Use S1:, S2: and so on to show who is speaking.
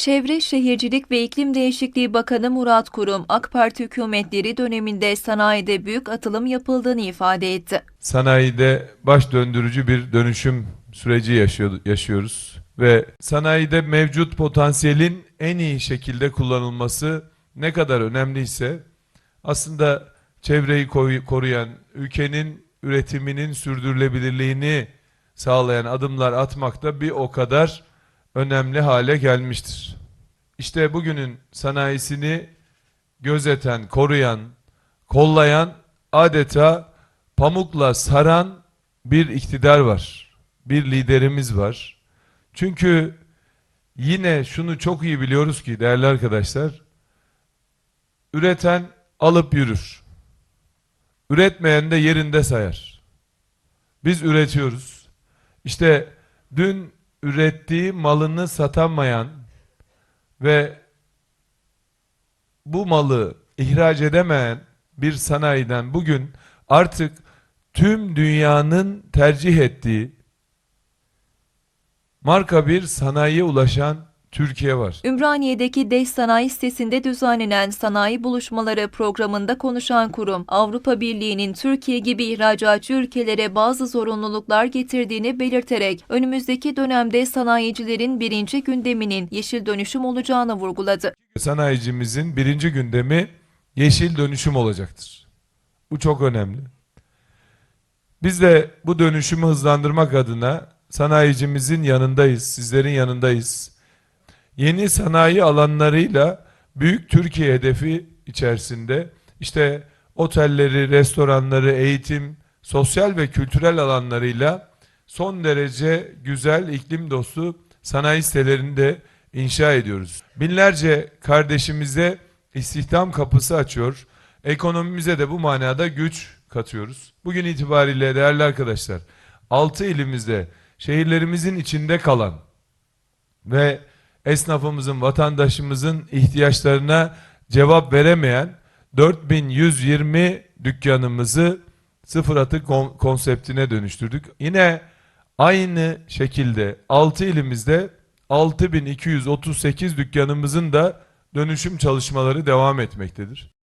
S1: Çevre, Şehircilik ve İklim Değişikliği Bakanı Murat Kurum, AK Parti hükümetleri döneminde sanayide büyük atılım yapıldığını ifade etti.
S2: sanayide baş döndürücü bir dönüşüm süreci yaşıyor- yaşıyoruz ve sanayide mevcut potansiyelin en iyi şekilde kullanılması ne kadar önemliyse aslında çevreyi koruyan, ülkenin üretiminin sürdürülebilirliğini sağlayan adımlar atmak da bir o kadar önemli hale gelmiştir. İşte bugünün sanayisini gözeten, koruyan, kollayan adeta pamukla saran bir iktidar var. Bir liderimiz var. Çünkü yine şunu çok iyi biliyoruz ki değerli arkadaşlar. Üreten alıp yürür. Üretmeyen de yerinde sayar. Biz üretiyoruz. İşte dün ürettiği malını satamayan ve bu malı ihraç edemeyen bir sanayiden bugün artık tüm dünyanın tercih ettiği marka bir sanayiye ulaşan Türkiye var.
S1: Ümraniye'deki DES Sanayi sitesinde düzenlenen sanayi buluşmaları programında konuşan kurum, Avrupa Birliği'nin Türkiye gibi ihracatçı ülkelere bazı zorunluluklar getirdiğini belirterek önümüzdeki dönemde sanayicilerin birinci gündeminin yeşil dönüşüm olacağını vurguladı.
S2: Sanayicimizin birinci gündemi yeşil dönüşüm olacaktır. Bu çok önemli. Biz de bu dönüşümü hızlandırmak adına sanayicimizin yanındayız, sizlerin yanındayız. Yeni sanayi alanlarıyla büyük Türkiye hedefi içerisinde işte otelleri, restoranları, eğitim, sosyal ve kültürel alanlarıyla son derece güzel iklim dostu sanayi sitelerini de inşa ediyoruz. Binlerce kardeşimize istihdam kapısı açıyor. Ekonomimize de bu manada güç katıyoruz. Bugün itibariyle değerli arkadaşlar 6 ilimizde şehirlerimizin içinde kalan ve esnafımızın, vatandaşımızın ihtiyaçlarına cevap veremeyen 4120 dükkanımızı sıfır kon- konseptine dönüştürdük. Yine aynı şekilde 6 ilimizde 6238 dükkanımızın da dönüşüm çalışmaları devam etmektedir.